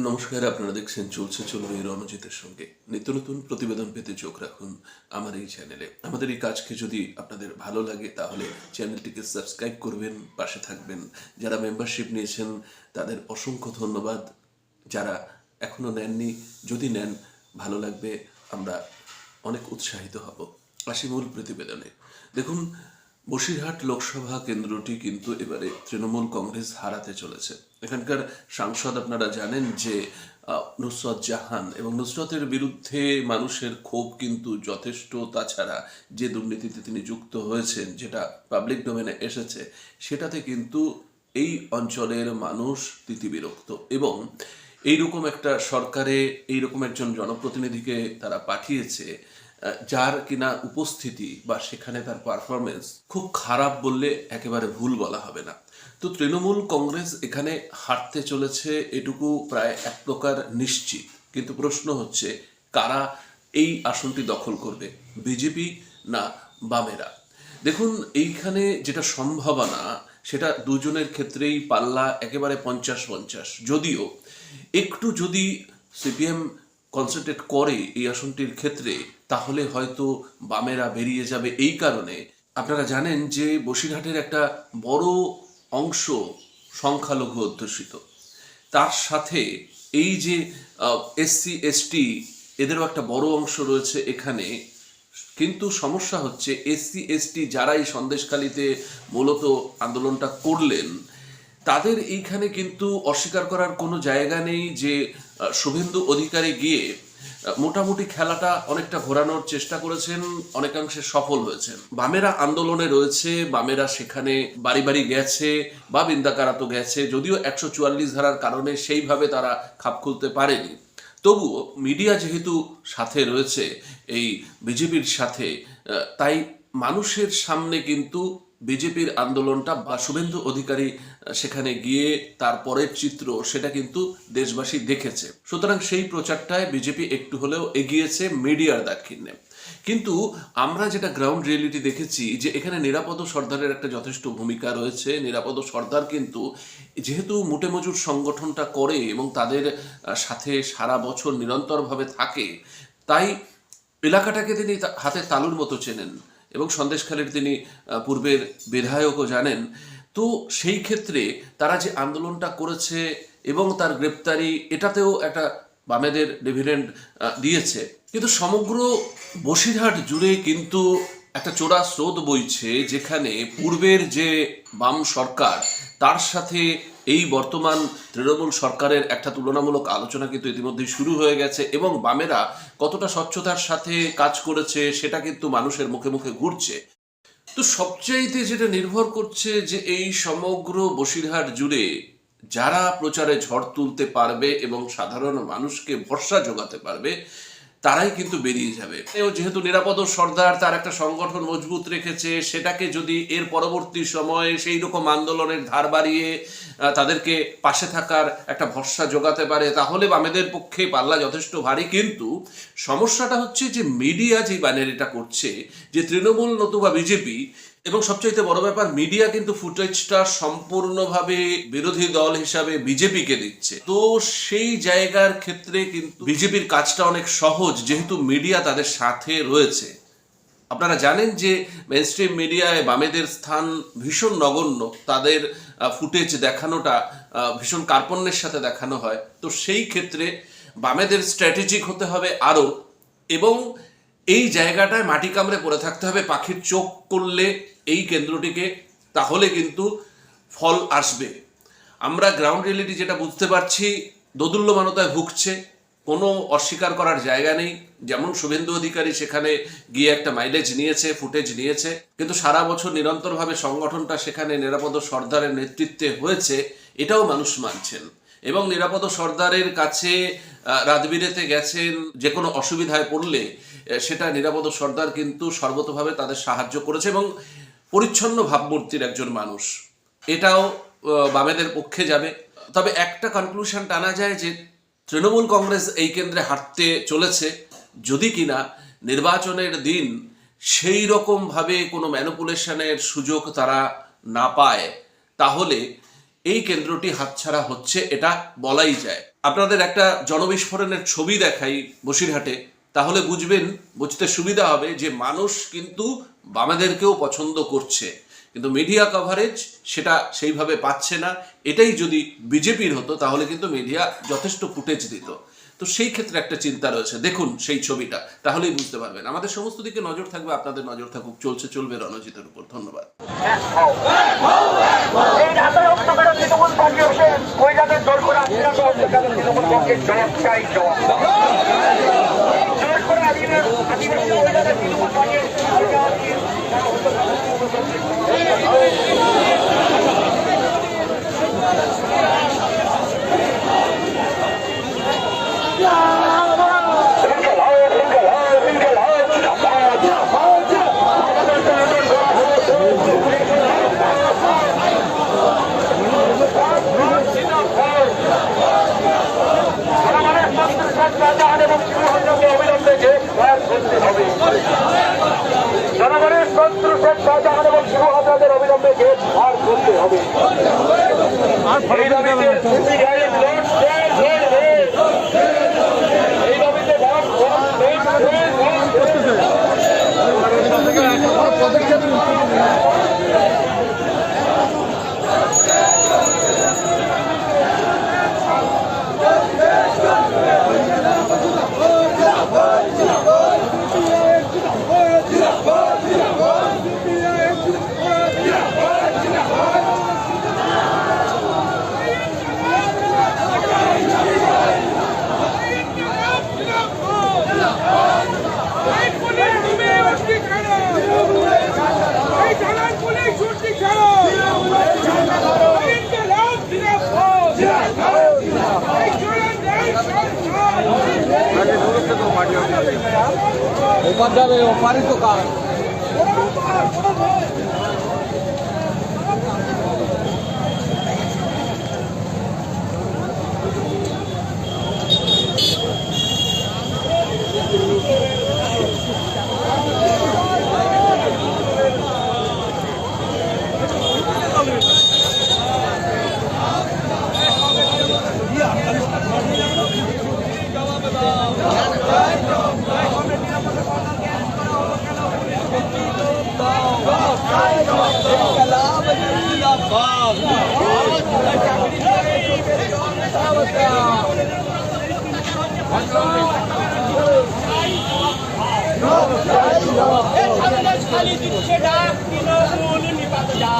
নমস্কার, আপনারা দেখছেন চলছে চলবে রণজিতের সঙ্গে। নিত্য নতুন প্রতিবেদন পেতে চোখ রাখুন আমার এই চ্যানেলে। আমাদের এই কাজকে যদি আপনাদের ভালো লাগে, তাহলে চ্যানেলটিকে সাবস্ক্রাইব করবেন, পাশে থাকবেন। যারা মেম্বারশিপ নিয়েছেন, তাদের অসংখ্য ধন্যবাদ। যারা এখনও নেননি, যদি নেন, ভালো লাগবে, আমরা অনেক উৎসাহিত হব। আসি মূল প্রতিবেদনে। দেখুন, বসিরহাট লোকসভা কেন্দ্রটি কিন্তু এবারে তৃণমূল কংগ্রেস হারাতে চলেছে। এখানকার সাংসদ আপনারা জানেন যে নুসরত জাহান এবং নুসরতের বিরুদ্ধে মানুষের ক্ষোভ কিন্তু যথেষ্ট। তাছাড়া যে দুর্নীতিতে তিনি যুক্ত হয়েছেন, যেটা পাবলিক ডোমেনে এসেছে, সেটাতে কিন্তু এই অঞ্চলের মানুষ তিতিবিরক্ত এবং এইরকম একটা সরকারে এইরকম একজন জনপ্রতিনিধিকে তারা পাঠিয়েছে যার কিনা উপস্থিতি বা সেখানে তার পারফরমেন্স খুব খারাপ বললে একেবারে ভুল বলা হবে না। তো তৃণমূল কংগ্রেস এখানে হারতে চলেছে এটুকু প্রায় এক প্রকার নিশ্চিত। কিন্তু প্রশ্ন হচ্ছে, কারা এই আসনটি দখল করবে, বিজেপি না বামেরা? দেখুন, এইখানে যেটা সম্ভাবনা, সেটা দুজনের ক্ষেত্রেই পাল্লা একেবারে পঞ্চাশ পঞ্চাশ যদিও, একটু যদি সিপিএম কনসেন্ট্রেট করে এই আসনটির ক্ষেত্রে, তাহলে হয়তো বামেরা বেরিয়ে যাবে। এই কারণে আপনারা জানেন যে বসিরহাটের একটা বড় অংশ সংখ্যালঘু অধ্যুষিত। তার সাথে এই যে এসসি এসটি এদেরও একটা বড় অংশ রয়েছে এখানে। কিন্তু সমস্যা হচ্ছে এসসি এসটি যারা এই সন্দেশখালিতে মূলত আন্দোলনটা করলেন, তাদের এইখানে কিন্তু অস্বীকার করার কোনো জায়গা নেই যে শুভেন্দু অধিকারে গিয়ে মোটামুটি খেলাটা অনেকটা ঘোরানোর চেষ্টা করেছেন, অনেকাংশে সফল হয়েছেন। বামেরা আন্দোলনে রয়েছে, বামেরা সেখানে বাড়ি বাড়ি গেছে বা বিন্দাকারা তো গেছে, যদিও একশো চুয়াল্লিশ ধারার কারণে সেইভাবে তারা খাপ খুলতে পারেনি। তবুও মিডিয়া যেহেতু সাথে রয়েছে, এই বিজেপির সাথে তাই মানুষের সামনে কিন্তু বিজেপির আন্দোলনটা বা শুভেন্দু অধিকারী সেখানে গিয়ে তারপরের চিত্র, সেটা কিন্তু দেশবাসী দেখেছে। সুতরাং সেই প্রচারটায় বিজেপি একটু হলেও এগিয়েছে মিডিয়ার দাক্ষিণ্যে। কিন্তু আমরা যেটা গ্রাউন্ড রিয়েলিটি দেখেছি, যে এখানে নিরাপদ সর্দারের একটা যথেষ্ট ভূমিকা রয়েছে। নিরাপদ সর্দার কিন্তু যেহেতু মোটে মজুর সংগঠনটা করে এবং তাদের সাথে সারা বছর নিরন্তরভাবে থাকে, তাই এলাকাটাকে তিনি হাতে তালুর মতো চেনেন। এবং সন্দেশখালীর তিনি পূর্বের বিধায়কও জানেন। তো সেই ক্ষেত্রে তারা যে আন্দোলনটা করেছে এবং তার গ্রেপ্তারি, এটাতেও একটা বামেদের ডিভিডেন্ড দিয়েছে। কিন্তু সমগ্র বসিরহাট জুড়ে কিন্তু একটা চোরা স্রোত বইছে, যেখানে পূর্বের যে বাম সরকার, তার সাথে এই বর্তমান তৃণমূল সরকারের একটা তুলনামূলক আলোচনা কিন্তু ইতিমধ্যে শুরু হয়ে গেছে এবং বামেরা কতটা স্বচ্ছতার সাথে কাজ করেছে সেটা কিন্তু মানুষের মুখে মুখে ঘুরছে। তো সবচাইতে যেটা নির্ভর করছে যে এই সমগ্র বসিরহাট জুড়ে যারা প্রচারে ঝড় তুলতে পারবে এবং সাধারণ মানুষকে ভরসা যোগাতে পারবে তারাই কিন্তু বেরিয়ে যাবে। যেহেতু নিরাপদ সর্দার, তার একটা সংগঠন মজবুত রেখেছে, সেটাকে যদি এর পরবর্তী সময়ে সেই রকম আন্দোলনের ধার বাড়িয়ে তাদেরকে পাশে থাকার একটা ভরসা যোগাতে পারে, তাহলে বামেদের পক্ষে পাল্লা যথেষ্ট ভারী। কিন্তু সমস্যাটা হচ্ছে যে মিডিয়া যে ব্যানারিটা করছে, যে তৃণমূল নতুবা বিজেপি এবং সবচাইতে বড় ব্যাপার মিডিয়া কিন্তু ফুটেজটা সম্পূর্ণভাবে বিরোধী দল হিসাবে বিজেপিকে দিচ্ছে। তো সেই জায়গার ক্ষেত্রে কিন্তু বিজেপির কাজটা অনেক সহজ, যেহেতু মিডিয়া তাদের সাথে রয়েছে। আপনারা জানেন যে মেনস্ট্রিম মিডিয়ায় বামেদের স্থান ভীষণ নগণ্য। তাদের ফুটেজ দেখানোটা ভীষণ কার্পণ্যের সাথে দেখানো হয়। তো সেই ক্ষেত্রে বামেদের স্ট্র্যাটেজিক হতে হবে আরও। এবং এই জায়গাটায় মাটি কামড়ে পড়ে থাকতে হবে, পাখির চোখ করলে এই কেন্দ্রটিকে, তাহলে কিন্তু ফল আসবে। আমরা গ্রাউন্ড রিয়েলিটি যেটা বুঝতে পারছি, দোদুল্যমানতায় ভুগছে, কোনো অস্বীকার করার জায়গা নেই। যেমন শুভেন্দু অধিকারী সেখানে গিয়ে একটা মাইলেজ নিয়েছে ফুটেজ নিয়েছে, কিন্তু সারা বছর নিরন্তরভাবে সংগঠনটা সেখানে নিরাপদ সর্দারের নেতৃত্বে হয়েছে, এটাও মানুষ মানছেন। এবং নিরাপদ সর্দারের কাছে আহ, রাতবিরেতে গেছেন যে কোনো অসুবিধায় পড়লে সেটা নিরাপদ সর্দার কিন্তু সর্বতভাবে তাদের সাহায্য করেছে এবং পরিচ্ছন্ন ভাবমূর্তির একজন মানুষ। এটাও বামেদের পক্ষে যাবে। তবে একটা কনক্লুশন টানা যায় যে তৃণমূল কংগ্রেস এই কেন্দ্রে হাঁটতে চলেছে। যদি কিনা নির্বাচনের দিন সেই রকমভাবে কোনো ম্যানুপুলেশনের সুযোগ তারা না পায় তাহলে এই কেন্দ্রটি হাতছাড়া হচ্ছে, এটা বলাই যায়। আপনাদের একটা জনবিস্ফোরণের ছবি দেখাই বসিরহাটে, তাহলে বুঝবেন, বুঝতে সুবিধা হবে যে মানুষ কিন্তু বামেদেরকেও পছন্দ করছে। কিন্তু মিডিয়া কভারেজ সেটা সেইভাবে পাচ্ছে না। এটাই যদি বিজেপির হতো, তাহলে কিন্তু মিডিয়া যথেষ্ট ফুটেজ দিত। তো সেই ক্ষেত্রে একটা চিন্তা রয়েছে। দেখুন সেই ছবিটা, তাহলেই বুঝতে পারবেন। আমাদের সমস্ত দিকে নজর থাকবে, আপনাদের নজর থাকুক, চলছে, চলবে রণজিতের উপর। ধন্যবাদ। তৃণমূল পক্ষের पार् स খালি দিচ্ছে ডাক তৃণমূল নিপাত যা।